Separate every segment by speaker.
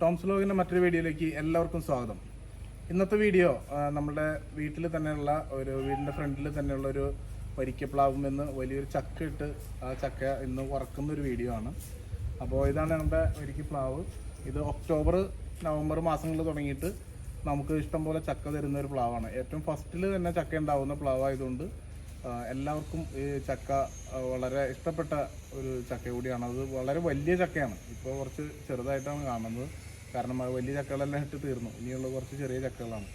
Speaker 1: ടോംസ് ലോഗിന്റെ മറ്റൊരു വീഡിയോയിലേക്ക് എല്ലാവർക്കും സ്വാഗതം. ഇന്നത്തെ വീഡിയോ നമ്മുടെ വീട്ടിൽ തന്നെയുള്ള ഒരു വീടിന്റെ ഫ്രണ്ടിൽ തന്നെയുള്ള ഒരു വരിക്കപ്ലാവും എന്ന് വലിയൊരു ചക്ക ഇട്ട് ആ ചക്ക ഇന്ന് ഉറക്കുന്ന ഒരു വീഡിയോ ആണ്. അപ്പോൾ ഇതാണ് ഞങ്ങളുടെ വരിക്കപ്ലാവ് ഇത് ഒക്ടോബർ നവംബർ മാസങ്ങളിൽ തുടങ്ങിയിട്ട് നമുക്ക് ഇഷ്ടംപോലെ ചക്ക തരുന്ന ഒരു പ്ലാവാണ്. ഏറ്റവും ഫസ്റ്റിൽ തന്നെ ചക്ക ഉണ്ടാവുന്ന പ്ലാവ് ആയതുകൊണ്ട് എല്ലാവർക്കും ഈ ചക്ക വളരെ ഇഷ്ടപ്പെട്ട ഒരു ചക്ക കൂടിയാണ് അത് വളരെ വലിയ ചക്കയാണ്. ഇപ്പോൾ കുറച്ച് ചെറുതായിട്ടാണ് കാണുന്നത്. കാരണം വലിയ ചക്കകളെല്ലാം ഇട്ട് തീർന്നു. ഇനിയുള്ള കുറച്ച് ചെറിയ ചക്കകളാണ്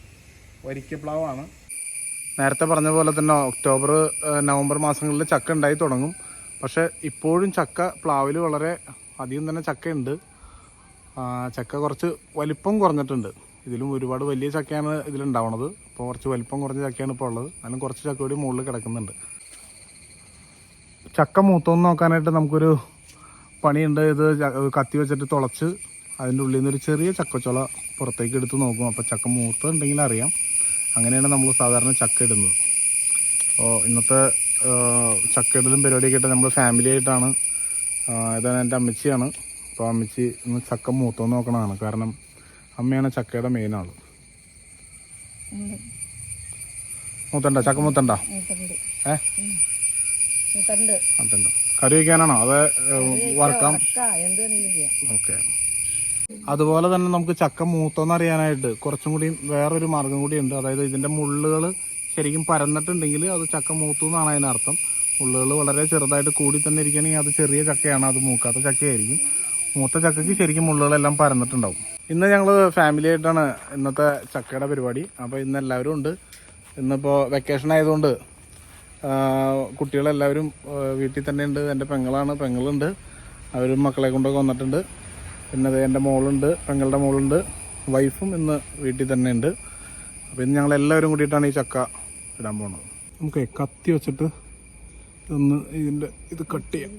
Speaker 1: വരിക്കപ്ലാവാണ്. നേരത്തെ പറഞ്ഞ പോലെ തന്നെ ഒക്ടോബർ നവംബർ മാസങ്ങളിൽ ചക്ക ഉണ്ടായി തുടങ്ങും. പക്ഷേ ഇപ്പോഴും ചക്ക പ്ലാവിൽ വളരെ അധികം തന്നെ ചക്കയുണ്ട്. ചക്ക കുറച്ച് വലിപ്പം കുറഞ്ഞിട്ടുണ്ട്. ഇതിലും ഒരുപാട് വലിയ ചക്കയാണ് ഇതിലുണ്ടാവണത്. ഇപ്പോൾ കുറച്ച് വലിപ്പം കുറഞ്ഞ ചക്കയാണ് ഇപ്പോൾ ഉള്ളത്. അതിലും കുറച്ച് ചക്ക കൂടി മുകളിൽ കിടക്കുന്നുണ്ട്. ചക്ക മൂത്തോന്ന് നോക്കാനായിട്ട് നമുക്കൊരു പണിയുണ്ട്. ഇത് കത്തി വെച്ചിട്ട് തുളച്ച് അതിന്റെ ഉള്ളിൽ നിന്ന് ഒരു ചെറിയ ചക്കച്ചുള പുറത്തേക്ക് എടുത്ത് നോക്കും. അപ്പോൾ ചക്ക മൂത്തുണ്ടെങ്കിൽ അറിയാം. അങ്ങനെയാണ് നമ്മൾ സാധാരണ ചക്ക ഇടുന്നത്. അപ്പോൾ ഇന്നത്തെ ചക്ക ഇടലും പരിപാടിയൊക്കെ ആയിട്ട് നമ്മൾ ഫാമിലി ആയിട്ടാണ് ഏതാണ് ഇതാണ് എന്റെ അമ്മച്ചിയാണ്. അപ്പോൾ അമ്മച്ചി ഇന്ന് ചക്ക മൂത്തോന്ന് നോക്കണതാണ്. കാരണം അമ്മയാണ് ചക്കയുടെ മെയിൻ ആൾ. മൂത്തണ്ട? ചക്ക മൂത്തണ്ട? ഏ?
Speaker 2: മൂത്തണ്ട്.
Speaker 1: കറി വയ്ക്കാനാണോ അത് വറക്കാം? ഓക്കെ. അതുപോലെ തന്നെ നമുക്ക് ചക്ക മൂത്തോന്ന് അറിയാനായിട്ട് കുറച്ചും കൂടി വേറൊരു മാർഗം കൂടി ഉണ്ട് അതായത് ഇതിന്റെ മുള്ളുകൾ ശരിക്കും പരന്നിട്ടുണ്ടെങ്കിൽ അത് ചക്ക മൂത്തു എന്നാണ് അതിനർത്ഥം. മുള്ളുകൾ വളരെ ചെറുതായിട്ട് കൂടി തന്നെ ഇരിക്കുകയാണെങ്കിൽ അത് ചെറിയ ചക്കയാണ് അത് മൂക്കാത്ത ചക്കയായിരിക്കും. മൂത്ത ചക്കയ്ക്ക് ശരിക്കും മുള്ളുകളെല്ലാം പരന്നിട്ടുണ്ടാവും. ഇന്ന് ഞങ്ങൾ ഫാമിലി ആയിട്ടാണ് ഇന്നത്തെ ചക്കയുടെ പരിപാടി. അപ്പോൾ ഇന്ന് എല്ലാവരും ഉണ്ട്. ഇന്നിപ്പോൾ വെക്കേഷൻ ആയതുകൊണ്ട് കുട്ടികളെല്ലാവരും വീട്ടിൽ തന്നെ ഉണ്ട്. എന്റെ പെങ്ങളാണ് പെങ്ങളുണ്ട്. അവരും മക്കളെ കൊണ്ടൊക്കെ വന്നിട്ടുണ്ട്. പിന്നെ അത് എന്റെ മോളുണ്ട് പെങ്ങളുടെ മോളുണ്ട് വൈഫും ഇന്ന് വീട്ടിൽ തന്നെ ഉണ്ട് അപ്പോൾ ഇന്ന് ഞങ്ങൾ എല്ലാവരും കൂടിയിട്ടാണ് ഈ ചക്ക ഇടാൻ പോകുന്നത് നമുക്ക് കത്തി വെച്ചിട്ട് ഒന്ന് ഇതിന്റെ ഇത് കട്ട് ചെയ്യാം.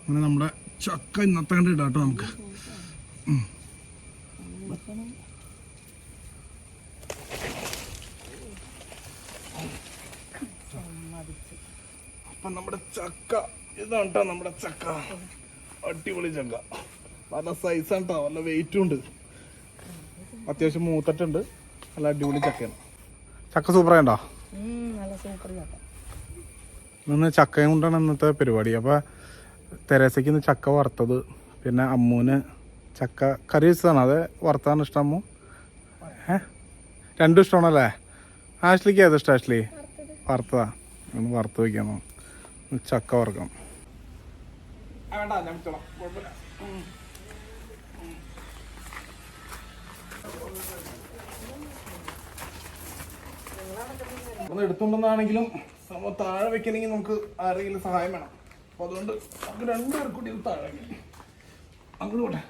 Speaker 1: അങ്ങനെ നമ്മുടെ ചക്ക ഇന്നത്തെ കണ്ട് ഇടാം കേട്ടോ നമുക്ക്. അപ്പം നമ്മുടെ ചക്ക ഇതാണ് കേട്ടോ നമ്മുടെ ചക്ക. അടിപൊളി ചങ്ക നല്ല സൈസ് കേട്ടോ നല്ല വെയിറ്റും ഉണ്ട്. അത്യാവശ്യം മൂത്തട്ടുണ്ട്. നല്ല അടിപൊളി ചക്കയാണ്. ചക്ക സൂപ്പറായി ഉണ്ടോ
Speaker 2: നല്ല സൂപ്പർ ചക്ക.
Speaker 1: ഇന്ന് ചക്കയും കൊണ്ടാണ് ഇന്നത്തെ പരിപാടി. അപ്പോൾ തെരേസയ്ക്ക് ഇന്ന് ചക്ക വറുത്തത്. പിന്നെ അമ്മൂന് ചക്ക കറി വെച്ചതാണ്. അത് വറുത്താണ് ഇഷ്ടം അമ്മു? ഏ? രണ്ടും ഇഷ്ടമാണല്ലേ? ആഷ്ലിക്ക് ഏതാ ഇഷ്ടം ആഷ്ലി? വറുത്തതാ. ഒന്ന് വറുത്ത് വയ്ക്കാമോ ചക്ക വറുക്കാം വേണ്ട ഞാൻ വിളിച്ചോളാം കുഴപ്പമില്ല. ഒന്ന് എടുത്തുണ്ടെന്നാണെങ്കിലും നമ്മൾ താഴെ വെക്കണമെങ്കിൽ നമുക്ക് ആരെങ്കിലും സഹായം വേണം. അപ്പൊ അതുകൊണ്ട് നമുക്ക് രണ്ടുപേർ കൂടി ഇത് താഴെ വെക്കണം അങ്ങോട്ട്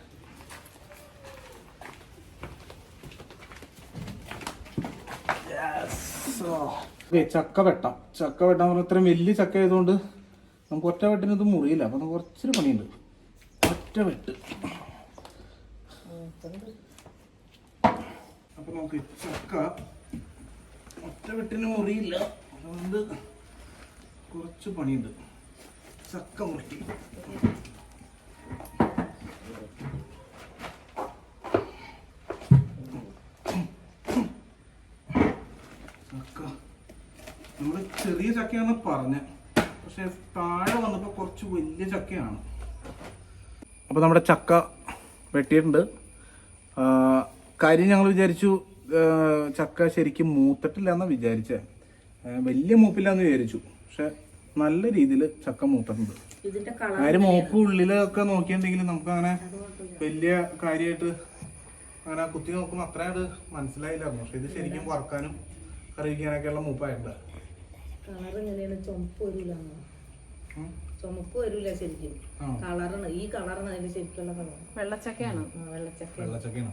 Speaker 1: ചക്ക വെട്ടാം. ചക്ക വെട്ടാൻ പറഞ്ഞാൽ ഇത്രയും വലിയ ചക്ക ആയതുകൊണ്ട് നമുക്ക് ഒറ്റ വെട്ടിന് ഇത് മുറിയില്ല. അപ്പൊ നമുക്ക് കുറച്ചൊരു പണിയുണ്ട്. ഒറ്റ വെട്ട്. അപ്പൊ നമുക്ക് ചക്ക ഒറ്റ വെട്ടിന് മുറിയില്ല. അതുകൊണ്ട് കുറച്ച് പണിയുണ്ട്. ചക്ക മുറിക്കും. ചക്ക. നമ്മൾ ചെറിയ ചക്കയാണ് പറഞ്ഞ. പക്ഷെ താഴെ വന്നപ്പോൾ കുറച്ച് വലിയ ചക്കയാണ്. അപ്പോൾ നമ്മുടെ ചക്ക വെട്ടിയിട്ടുണ്ട്. കാര്യം ഞങ്ങൾ വിചാരിച്ചു ചക്ക ശരിക്കും മൂത്തിട്ടില്ല എന്നാണ് വിചാരിച്ചത് വലിയ മൂപ്പില്ല എന്ന് വിചാരിച്ചു. പക്ഷെ നല്ല രീതിയിൽ ചക്ക മൂത്തിട്ടുണ്ട്.
Speaker 2: ഇതിന്റെ കളർ
Speaker 1: കാര്യം മൂപ്പ് ഉള്ളിലൊക്കെ നോക്കിയിട്ടുണ്ടെങ്കിൽ നമുക്ക് അങ്ങനെ വലിയ കാര്യമായിട്ട് അങ്ങനെ കുത്തി നോക്കുമ്പോൾ അത്രയായിട്ട് മനസ്സിലായില്ല. പക്ഷെ ഇത് ശരിക്കും വറക്കാനും കറി വയ്ക്കാനൊക്കെയുള്ള മൂപ്പായിട്ടുണ്ട്.
Speaker 2: കളർ എങ്ങനെയാണ്? ചുമപ്പ് വരൂല
Speaker 1: ഉം.
Speaker 2: ചുമപ്പ് വരൂല ശരിക്കും.
Speaker 1: ആ.
Speaker 2: കളറാണ് ഈ കളറാണ് അതിന്റെ ശരിക്കുള്ള കളർ
Speaker 3: വെള്ളച്ചക്കയാണ്.
Speaker 2: വെള്ളച്ചക്ക.
Speaker 1: വെള്ളച്ചക്കയാണ്.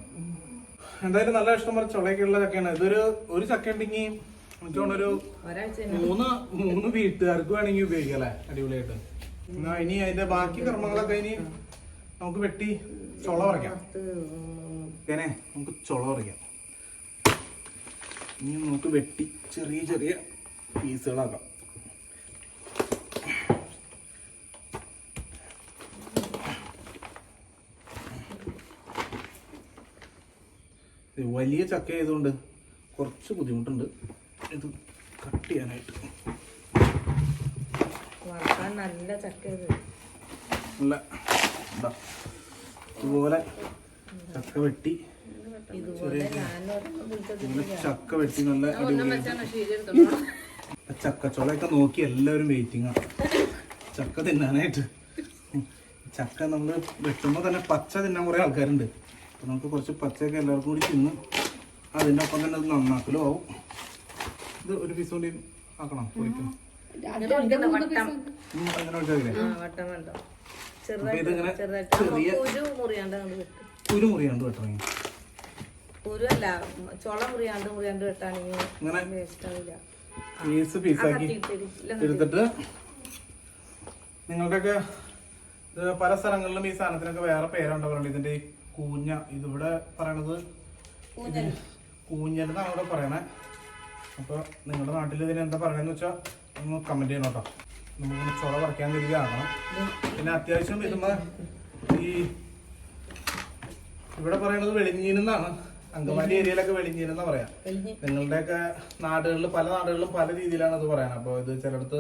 Speaker 1: എന്തായാലും നല്ല ഇഷ്ടം പറഞ്ഞ ചുളയൊക്കെയുള്ള ചക്കയാണ്. ഇതൊരു ഒരു ചക്ക ഉണ്ടെങ്കിൽ
Speaker 2: ഒരു
Speaker 1: മൂന്ന് മൂന്ന് വീട്ടുകാർക്ക് വേണമെങ്കിൽ ഉപയോഗിക്കാം അല്ലേ? അടിപൊളിയായിട്ട്. എന്നാ ഇനി അതിന്റെ ബാക്കി കർമ്മങ്ങളൊക്കെ ഇനി നമുക്ക് വെട്ടി ചൊള പറിക്കാം. ഇങ്ങനെ നമുക്ക് ചൊള പറിക്കാം. ഇനി നമുക്ക് വെട്ടി ചെറിയ ചെറിയ പീസുകളാക്കാം. വലിയ ചക്ക ആയതുകൊണ്ട് കുറച്ച് ബുദ്ധിമുട്ടുണ്ട്. ഇത് കട്ട് ചെയ്യാനായിട്ട്.
Speaker 2: നല്ല ചക്ക
Speaker 1: നല്ല ഇതുപോലെ ചക്ക വെട്ടി. ചക്ക വെട്ടി നല്ല അടിപൊളിയായിട്ട് ചക്കച്ചോളയൊക്കെ നോക്കി എല്ലാവരും വെയിറ്റിംഗ് ആണ് ചക്ക തിന്നാനായിട്ട്. ചക്ക നമ്മൾ വെട്ടുമ്പോൾ തന്നെ പച്ച തിന്നാൻ കുറേ ആൾക്കാരുണ്ട്. അപ്പോൾ നമുക്ക് കുറച്ച് പച്ചയൊക്കെ എല്ലാവർക്കും കൂടി തിന്ന് അതിന്റെ ഒപ്പം തന്നെ അത് നന്നാക്കലും ആവും. ഇത് ഒരു പീസ് കൂടി ആക്കണം പൊളിക്കണം
Speaker 2: മുറിയാണ്ട് വെട്ടും.
Speaker 1: കുരു മുറിയാണ്ട് വെട്ടണം
Speaker 2: ഒരു അല്ല ചുള മുറിയാണ്ട് മുറിയാണ്ട് വെട്ടാണെങ്കിൽ
Speaker 1: ഇങ്ങനെ പീസ് പീസാക്കി എടുത്തിട്ട് നിങ്ങളുടെയൊക്കെ ഇത് പല സ്ഥലങ്ങളിലും ഈ സാധനത്തിനൊക്കെ വേറെ പേരുണ്ടാവാറുണ്ട് ഇതിന്റെ ഈ കൂഞ്ഞ ഇതിവിടെ പറയണത്
Speaker 2: കൂഞ്ഞൽ
Speaker 1: എന്നാണ് ഇവിടെ പറയണേ. അപ്പൊ നിങ്ങളുടെ നാട്ടിൽ ഇതിന് എന്താ പറയണെന്ന് വെച്ചാൽ ഒന്ന് കമന്റ് ചെയ്യണം കേട്ടോ. നമുക്കൊന്ന് ചുള പറിക്കാൻ തിരികെയാകണം പിന്നെ അത്യാവശ്യം ഇതുമ്പോ ഈ ഇവിടെ പറയണത് വെളിഞ്ഞീനെന്നാണ്. അങ്കമാലി ഏരിയയിലൊക്കെ വെളിഞ്ഞിരുന്ന പറയാം. നിങ്ങളുടെയൊക്കെ നാടുകളിൽ പല നാടുകളിലും പല രീതിയിലാണ് അത് പറയുന്നത് അപ്പോൾ ഇത് ചിലടത്ത്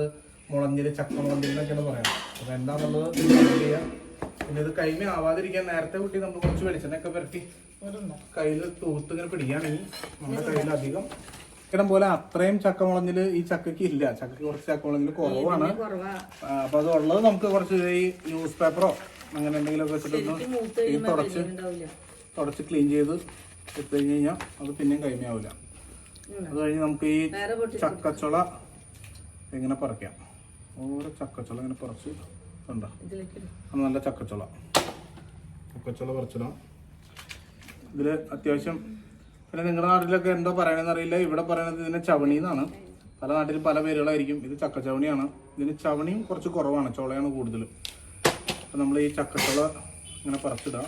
Speaker 1: മുളഞ്ഞിര് ചക്ക മുളഞ്ഞിരുന്നൊക്കെയാണ് പറയുന്നത് അപ്പോൾ എന്താണെന്നുള്ളത് ചെയ്യാം പിന്നെ ഇത് കൈമ ആവാതിരിക്കാൻ നേരത്തെ കുട്ടി നമ്മൾ കുറച്ച് വെളിച്ചെണ്ണയൊക്കെ പുരട്ടി കയ്യിൽ തൂത്ത് ഇങ്ങനെ പിടിക്കുകയാണെങ്കിൽ നമ്മുടെ കയ്യിൽ അധികം. ഇടം പോലെ അത്രയും ചക്ക മുളഞ്ഞിൽ ഈ ചക്കയ്ക്ക് ഇല്ല. ചക്കയ്ക്ക് കുറച്ച് ചക്ക മുളഞ്ഞിൽ കുറവാണ്. അപ്പൊ അത് ഉള്ളത് നമുക്ക് കുറച്ച് ഈ ന്യൂസ് പേപ്പറോ അങ്ങനെ എന്തെങ്കിലുമൊക്കെ വെച്ചിട്ടൊന്ന് തുടച്ച് തുടച്ച് ക്ലീൻ ചെയ്ത് കഴിഞ്ഞ് കഴിഞ്ഞാൽ അത് പിന്നെയും കൈമയാവില്ല അത് കഴിഞ്ഞ് നമുക്ക് ഈ ചക്കച്ചുള ഇങ്ങനെ പറിക്കാം. ഓരോ ചക്കച്ചുള ഇങ്ങനെ പറിച്ച് കണ്ടോ? നല്ല ചക്കച്ചുള. ചക്കച്ചുള പറിച്ചിടാം. ഇതിൽ അത്യാവശ്യം പിന്നെ നിങ്ങളുടെ നാട്ടിലൊക്കെ എന്തോ പറയണമെന്ന് അറിയില്ല. ഇവിടെ പറയണത് ഇതിനെ ചവണി എന്നാണ്. പല നാട്ടിലും പല പേരുകളായിരിക്കും. ഇത് ചക്കച്ചവണിയാണ്. ഇതിന് ചവണിയും കുറച്ച് കുറവാണ്. ചുളയാണ് കൂടുതൽ അപ്പം നമ്മൾ ഈ ചക്കച്ചുള ഇങ്ങനെ പറിച്ചിടാം.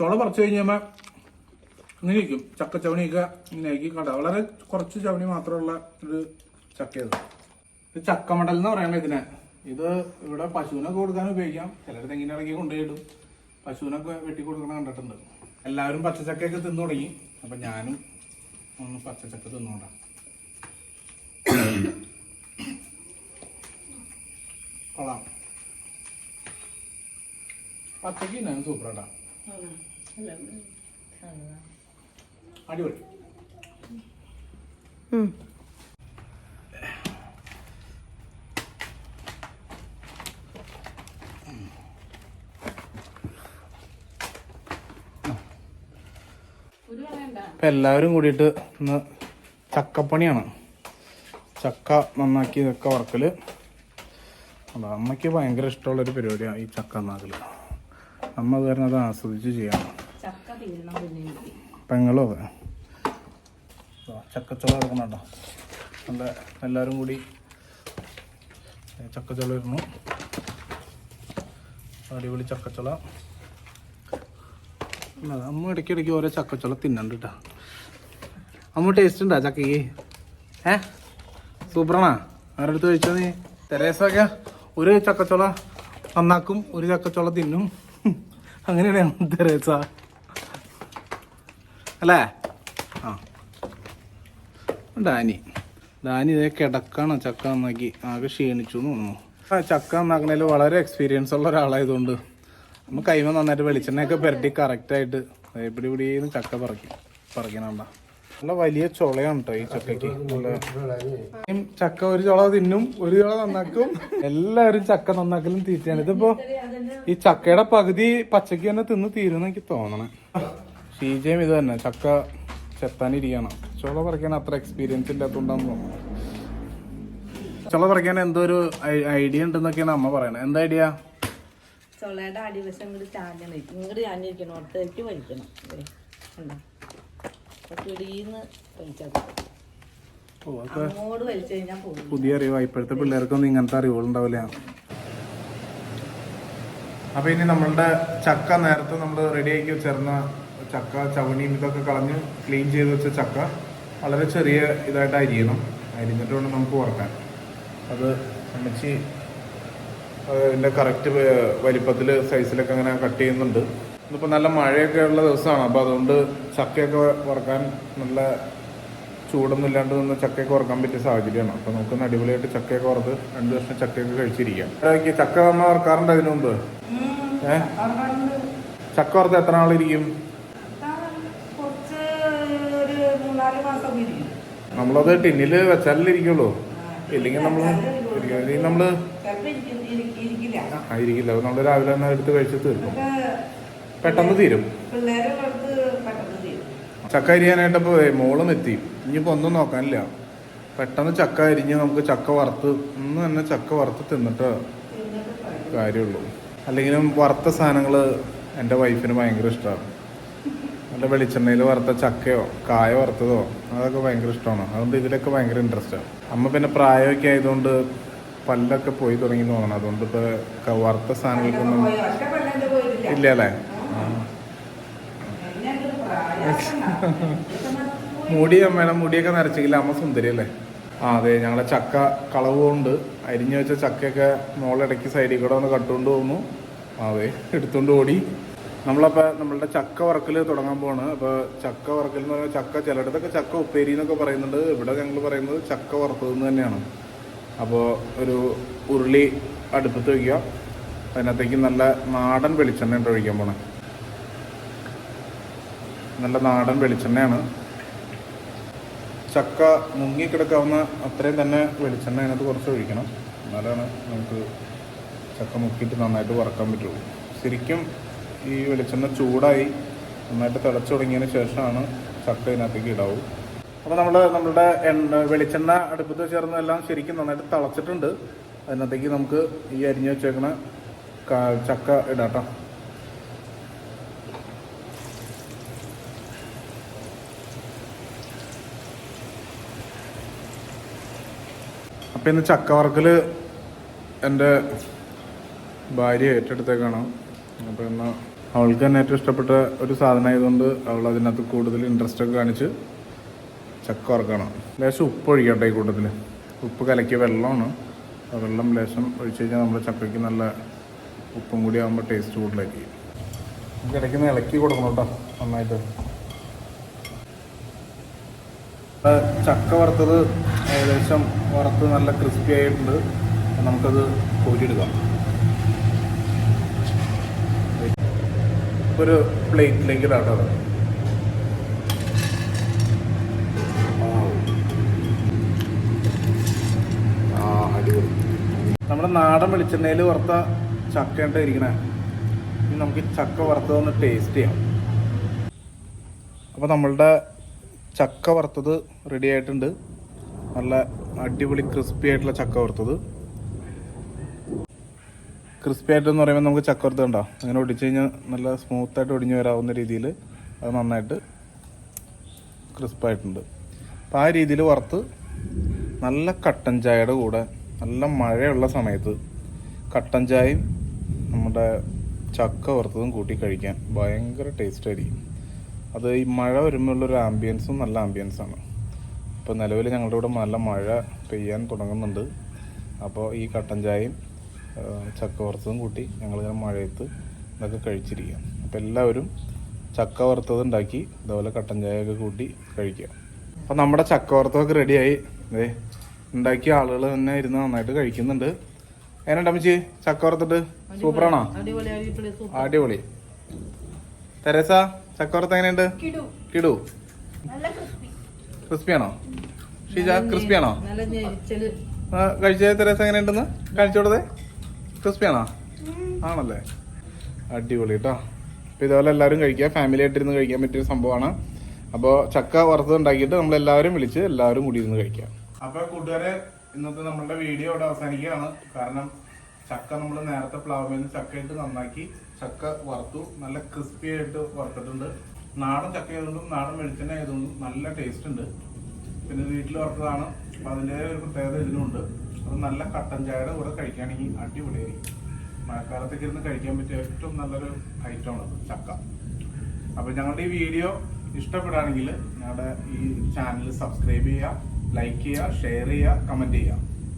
Speaker 1: ചുള പറിച്ചു കഴിഞ്ഞാൽ ഇങ്ങനെ ഇരിക്കും. ചക്ക ചവണിയൊക്കെ ഇങ്ങനെ ആക്കി കട. വളരെ കുറച്ച് ചവണി മാത്രമുള്ള ഒരു ചക്കയത് ഇത്. ചക്കമടൽ എന്ന് പറയുന്നത് ഇതിനെ ഇത് ഇവിടെ പശുവിനൊക്കെ കൊടുക്കാൻ ഉപയോഗിക്കാം. ചിലർ തെങ്ങിനെ ഇറങ്ങി കൊണ്ടുപോയിടും. പശുവിനൊക്കെ വെട്ടി കൊടുക്കണം കണ്ടിട്ടുണ്ട്. എല്ലാവരും പച്ചച്ചക്കയൊക്കെ തിന്നു തുടങ്ങി. അപ്പം ഞാനും ഒന്ന് പച്ചച്ചക്ക തിന്നുകൊണ്ടാണ് കൊള്ളാം. പച്ചക്ക് ഞാൻ സൂപ്പറാട്ടാ അടിപൊളി. എല്ലാവരും കൂടിയിട്ട് ഇന്ന് ചക്കപ്പണിയാണ്. ചക്ക നന്നാക്കി ഇതൊക്കെ വറക്കൽ അതാ അമ്മയ്ക്ക് ഭയങ്കര ഇഷ്ടമുള്ളൊരു പരിപാടിയാണ് ഈ ചക്ക നന്നാക്കൽ അമ്മ കാരണം അത് ആസ്വദിച്ച് ചെയ്യണം പെങ്ങളും? അതെ ദാ നല്ല എല്ലാവരും കൂടി ചക്കച്ചോള ഇരുന്നു അടിപൊളി ചക്കച്ചോള. അമ്മ ഇടയ്ക്കിടയ്ക്ക് ഓരോ ചക്കച്ചോള തിന്നണ്ട് കേട്ടോ. അമ്മ ടേസ്റ്റ് ഉണ്ടോ ചക്കയ്ക്ക്? ഏ? സൂപ്പറാണാ? ആരുടെ അടുത്ത് കഴിച്ചോ നീ? തെരേസൊക്കെ ഒരു ചക്കച്ചോള നന്നാക്കും ഒരു ചക്കച്ചോള തിന്നും. അങ്ങനെയാണ് തെരേസ. അല്ലേ? ആ. ഡാനി. ഡാനി ഇതേ കിടക്കാണ്. ചക്ക നന്നാക്കി ആകെ ക്ഷീണിച്ചു എന്ന് തോന്നുന്നു. ആ ചക്ക നന്നാക്കണതിൽ വളരെ എക്സ്പീരിയൻസ് ഉള്ള ഒരാളായതുകൊണ്ട് നമ്മൾ കൈമ നന്നായിട്ട് വെളിച്ചെണ്ണയൊക്കെ പുരട്ടി കറക്റ്റായിട്ട് എപ്പിടി പിടിന്ന് ചക്ക പറക്കി പറിക്കണണ്ട നല്ല വലിയ ചുളയാണ് കേട്ടോ ഈ ചക്കയ്ക്ക്. ചക്ക ഒരു ചുള തിന്നും ഒരു ചുള നന്നാക്കും. എല്ലാവരും ചക്ക നന്നാക്കലും തീറ്റയാണ്. ഇതിപ്പോ ഈ ചക്കയുടെ പകുതി പച്ചക്ക് തന്നെ തിന്ന് തീരുന്ന എനിക്ക് തോന്നണേ. ഷീജയും ഇത് തന്നെ. ചക്ക ചെത്താനിരിക്കണം. ചോള പറിക്കാൻ അത്ര എക്സ്പീരിയൻസ് ഇല്ലാത്തതുകൊണ്ടാന്ന് തോന്നുന്നു. ചോള പറിക്കാൻ എന്തോ ഒരു ഐഡിയ ഉണ്ടെന്നൊക്കെയാണ് അമ്മ പറയണത്. എന്താ ഐഡിയ
Speaker 2: ചൊളയുടെ അടിവശം ഇങ്ങോട്ട് ചാഞ്ഞണം ഇങ്ങോട്ട് ചാഞ്ഞിരിക്കണം. ഒട്ടേക്ക് വലിക്കണം. ദേ, കണ്ടോ? അപ്പൊ പിടിന്ന് വലിച്ചാൽ
Speaker 1: ഓ അതൊക്കെ
Speaker 2: അങ്ങോട്ട് വലിച്ചു കഴിഞ്ഞാൽ പോകും
Speaker 1: പുതിയ അറിവാ. ഇപ്പോഴത്തെ പിള്ളേർക്കൊന്നും ഇങ്ങനത്തെ അറിവുകളുണ്ടാവില്ല. അപ്പൊ ഇനി നമ്മളുടെ ചക്ക നേരത്തെ നമ്മൾ റെഡിയാക്കി വെച്ചിരുന്ന ചക്ക ചവണിയും ഇതൊക്കെ കളഞ്ഞ് ക്ലീൻ ചെയ്ത് വെച്ച ചക്ക വളരെ ചെറിയ ഇതായിട്ട് അരിയണം അരിഞ്ഞിട്ട് വേണം നമുക്ക് വറക്കാൻ അത് അമ്മച്ചി അതിന്റെ കറക്റ്റ് വലിപ്പത്തിൽ സൈസിലൊക്കെ അങ്ങനെ കട്ട് ചെയ്യുന്നുണ്ട്. ഇതിപ്പോൾ നല്ല മഴയൊക്കെ ഉള്ള ദിവസമാണ്. അപ്പോൾ അതുകൊണ്ട് ചക്കയൊക്കെ വറക്കാൻ നല്ല ചൂടൊന്നും ഇല്ലാണ്ട് നിന്ന് ചക്കയൊക്കെ വറക്കാൻ പറ്റിയ സാഹചര്യമാണ്. അപ്പോൾ നമുക്ക് അടിപൊളിയായിട്ട് ചക്കയൊക്കെ വറുത്ത് രണ്ട് വർഷം ചക്കയൊക്കെ കഴിച്ചിരിക്കാം. ചക്ക നമ്മൾ വറക്കാറുണ്ട് അതിനു മുമ്പ്? ഏഹ് ചക്ക വറുത്ത് എത്ര നാളിരിക്കും
Speaker 2: കുറച്ച് ഒരു മൂന്നാൽ മാസം ഇരിക്കും
Speaker 1: നമ്മളത് ടിന്നിൽ വെച്ചാലിരിക്കുള്ളൂ ഇല്ലെങ്കിൽ നമ്മൾ ഇല്ലെങ്കിൽ നമ്മൾ
Speaker 2: ചിലപ്പോൾ ഇരിക്കില്ല
Speaker 1: നമ്മൾ രാവിലെ തന്നെ എടുത്ത് കഴിച്ച് തീർക്കും. പെട്ടെന്ന് തീരും. ചക്ക അരിയാനായിട്ടപ്പോൾ മോളും എത്തി. ഇനിയിപ്പോൾ ഒന്നും നോക്കാനില്ല. പെട്ടെന്ന് ചക്ക അരിഞ്ഞ് നമുക്ക് ചക്ക വറുത്ത് ഇന്ന് തന്നെ ചക്ക വറുത്ത് തിന്നിട്ട്. കാര്യമുള്ളൂ. അല്ലെങ്കിലും വറുത്ത സാധനങ്ങൾ എന്റെ വൈഫിന് ഭയങ്കര ഇഷ്ടമാണ് നല്ല വെളിച്ചെണ്ണയിൽ വറുത്ത ചക്കയോ കായ വറുത്തതോ അതൊക്കെ ഭയങ്കര ഇഷ്ടമാണ്. അതുകൊണ്ട് ഇതിലൊക്കെ ഭയങ്കര ഇൻട്രസ്റ്റാണ് അമ്മ പിന്നെ പ്രായമൊക്കെ ആയതുകൊണ്ട് പല്ലൊക്കെ പോയി തുടങ്ങി തോന്നണം. അതുകൊണ്ട് ഇപ്പോൾ വറുത്ത സാധനങ്ങൾക്കൊന്നും ഇല്ല അല്ലേ? മുടി അമ്മേടെ മുടിയൊക്കെ നരച്ചെങ്കിൽ അമ്മ സുന്ദരിയല്ലേ ആ അതെ. ഞങ്ങളെ ചക്ക കളവ് കൊണ്ട് അരിഞ്ഞു വെച്ച ചക്കയൊക്കെ മോളിടയ്ക്ക് സൈഡിൽ കൂടെ ഒന്ന് കട്ടുകൊണ്ട് പോകുന്നു. അതെ. എടുത്തുകൊണ്ട് ഓടി. നമ്മളപ്പോൾ നമ്മളുടെ ചക്ക വറക്കൽ തുടങ്ങാൻ പോവാണ്. അപ്പോൾ ചക്ക വറക്കൽ എന്ന് പറഞ്ഞാൽ ചക്ക ചിലയിടത്തൊക്കെ ചക്ക ഉപ്പേരി എന്നൊക്കെ പറയുന്നുണ്ട്. ഇവിടെ ഞങ്ങൾ പറയുന്നത് ചക്ക വറുത്തതെന്ന് തന്നെയാണ്. അപ്പോൾ ഒരു ഉരുളി അടുപ്പത്ത് വയ്ക്കുക അതിനകത്തേക്ക് നല്ല നാടൻ വെളിച്ചെണ്ണ ഉണ്ട് ഒഴിക്കാൻ പോണേ. നല്ല നാടൻ വെളിച്ചെണ്ണയാണ്. ചക്ക മുങ്ങിക്കിടക്കാവുന്ന അത്രയും തന്നെ വെളിച്ചെണ്ണ അതിനകത്ത് കുറച്ച് ഒഴിക്കണം. എന്നാലാണ് നമുക്ക് ചക്ക മുക്കിയിട്ട് നന്നായിട്ട് വറക്കാൻ പറ്റുള്ളൂ. ശരിക്കും ഈ വെളിച്ചെണ്ണ ചൂടായി നന്നായിട്ട് തിളച്ചു തുടങ്ങിയതിന് ശേഷമാണ് ചക്ക ഇതിനകത്തേക്ക് ഇടാവൂ. അപ്പോൾ നമ്മൾ നമ്മുടെ എണ്ണ വെളിച്ചെണ്ണ അടുപ്പത്ത് ചേർന്നെല്ലാം ശരിക്കും നന്നായിട്ട് തിളച്ചിട്ടുണ്ട്. അതിനകത്തേക്ക് നമുക്ക് ഈ അരിഞ്ഞു വെച്ചേക്കണ ചക്ക ഇടാട്ടോ. അപ്പം ഇന്ന് ചക്ക വറക്കൽ എന്റെ ഭാര്യ ഏറ്റെടുത്തേക്കാണ്. അപ്പം ഇന്ന് അവൾക്ക് തന്നെ ഏറ്റവും ഇഷ്ടപ്പെട്ട ഒരു സാധനമായതുകൊണ്ട് അവൾ അതിനകത്ത് കൂടുതൽ ഇൻട്രസ്റ്റ് ഒക്കെ കാണിച്ച് ചക്ക വറക്കണം. ലേശം ഉപ്പ് ഒഴിക്കട്ടെ ഈ കൂട്ടത്തിൽ. ഉപ്പ് കലക്കിയ വെള്ളമാണ്. ആ വെള്ളം ലേശം ഒഴിച്ച് കഴിഞ്ഞാൽ നമ്മുടെ ചക്കയ്ക്ക് നല്ല ഉപ്പും കൂടി ആകുമ്പോൾ ടേസ്റ്റ് കൂടുതലായിരിക്കും. നമുക്ക് ഇടയ്ക്ക് ഇളക്കി കൊടുക്കണം കേട്ടോ നന്നായിട്ട്. ചക്ക വറുത്തത് ഏകദേശം വറുത്ത് നല്ല ക്രിസ്പി ആയിട്ടുണ്ട്. നമുക്കത് കോരിയെടുക്കാം. ഒരു പ്ലേറ്റിലേക്ക് ഇടാട്ടത് നമ്മുടെ നാടൻ വെളിച്ചെണ്ണയിൽ വറുത്ത ചക്ക ഇട്ട് ഇരിക്കണേ നമുക്ക് ചക്ക ചക്ക വറുത്തതൊന്ന് ടേസ്റ്റ് ചെയ്യാം. അപ്പോൾ നമ്മളുടെ ചക്ക വറുത്തത് റെഡി ആയിട്ടുണ്ട്. നല്ല അടിപൊളി ക്രിസ്പി ആയിട്ടുള്ള ചക്ക വറുത്തത്. ക്രിസ്പി ആയിട്ടെന്ന് പറയുമ്പോൾ നമുക്ക് ചക്ക ഉണ്ടാവും ഉണ്ടോ അങ്ങനെ ഒടിച്ചു കഴിഞ്ഞാൽ നല്ല സ്മൂത്തായിട്ട് ഒടിഞ്ഞു വരാവുന്ന രീതിയിൽ അത് നന്നായിട്ട് ക്രിസ്പായിട്ടുണ്ട് അപ്പം ആ രീതിയിൽ വറുത്ത് നല്ല കട്ടൻ ചായയുടെ കൂടെ നല്ല മഴയുള്ള സമയത്ത് കട്ടൻ ചായയും നമ്മുടെ ചക്ക വറുത്തതും കൂട്ടി കഴിക്കാൻ ഭയങ്കര ടേസ്റ്റ് ആയിരിക്കും. അത് ഈ മഴ വരുമ്പോഴുള്ളൊരു ആംബിയൻസും നല്ല ആംബിയൻസാണ് ഇപ്പോൾ നിലവിൽ ഞങ്ങളുടെ ഇവിടെ നല്ല മഴ പെയ്യാൻ തുടങ്ങുന്നുണ്ട്. അപ്പോൾ ഈ കട്ടൻ ചായയും ചക്ക വറുത്തതും കൂട്ടി ഞങ്ങളിങ്ങനെ മഴയത്ത് ഇതൊക്കെ കഴിച്ചിരിക്കാം അപ്പോൾ എല്ലാവരും ചക്ക വറുത്തത് ഉണ്ടാക്കി ഇതുപോലെ കട്ടൻ ചായയൊക്കെ കൂട്ടി കഴിക്കുക. അപ്പോൾ നമ്മുടെ ചക്ക വറുത്തതൊക്കെ റെഡിയായി. അതെ ഉണ്ടാക്കിയ ആളുകൾ തന്നെ ഇരുന്ന് നന്നായിട്ട് കഴിക്കുന്നുണ്ട്. എങ്ങനെയുണ്ട് അമ്മച്ചി? ചക്ക വറുത്തിട്ട് സൂപ്പറാണോ?
Speaker 2: അടിപൊളി അടിപൊളി ചക്ക
Speaker 1: അടിപൊളി. തെരേസ ചക്കവറുത്ത് എങ്ങനെയുണ്ട്? കിടു. ക്രിസ്പിയാണോ? ഷീജ ക്രിസ്പിയാണോ?
Speaker 2: നല്ല തെരേസ
Speaker 1: എങ്ങനെയുണ്ടെന്ന്? കഴിച്ച തെരേസ എങ്ങനെയുണ്ടെന്ന് ആണോ ആണല്ലേ? അടിപൊളി കേട്ടോ അപ്പോൾ ഇതേപോലെ എല്ലാവരും കഴിക്കുക. ഫാമിലി ആയിട്ടിരുന്ന് കഴിക്കാൻ പറ്റിയ സംഭവമാണ്. അപ്പോൾ ചക്ക വറുത്തത് ഉണ്ടാക്കിയിട്ട് നമ്മൾ എല്ലാവരും വിളിച്ച് എല്ലാവരും കൂടി ഇരുന്ന് കഴിക്കാം. അപ്പോൾ കൂട്ടുകാരെ ഇന്നത്തെ നമ്മളുടെ വീഡിയോ ഇവിടെ അവസാനിക്കുകയാണ്. കാരണം ചക്ക നമ്മൾ നേരത്തെ പ്ലാവിൽ നിന്ന് ചക്ക ഇട്ട് നന്നാക്കി ചക്ക വറുത്തു. നല്ല ക്രിസ്പി ആയിട്ട് വറുത്തിട്ടുണ്ട്. നാടൻ ചക്ക ആയതുകൊണ്ടും നാടൻ വെളിച്ചെണ്ണ ആയതുകൊണ്ടും നല്ല ടേസ്റ്റ് ഉണ്ട്. പിന്നെ വീട്ടിൽ വറുത്തതാണ്. അപ്പോൾ അതിന്റെ ഒരു പ്രത്യേകത ഇതിനുണ്ട്. അത് നല്ല കട്ടൻ ചായയുടെ കൂടെ കഴിക്കുകയാണെങ്കിൽ അടിപൊളിയായിരിക്കും. മഴക്കാലത്തേക്ക് ഇരുന്ന് കഴിക്കാൻ പറ്റിയ ഏറ്റവും നല്ലൊരു ഐറ്റമാണ് ചക്ക. അപ്പോൾ ഞങ്ങളുടെ ഈ വീഡിയോ ഇഷ്ടപ്പെടുകയാണെങ്കിൽ ഞങ്ങളുടെ ഈ ചാനൽ സബ്സ്ക്രൈബ് ചെയ്യുക ലൈക്ക് ചെയ്യുക ഷെയർ ചെയ്യുക കമന്റ് ചെയ്യുക.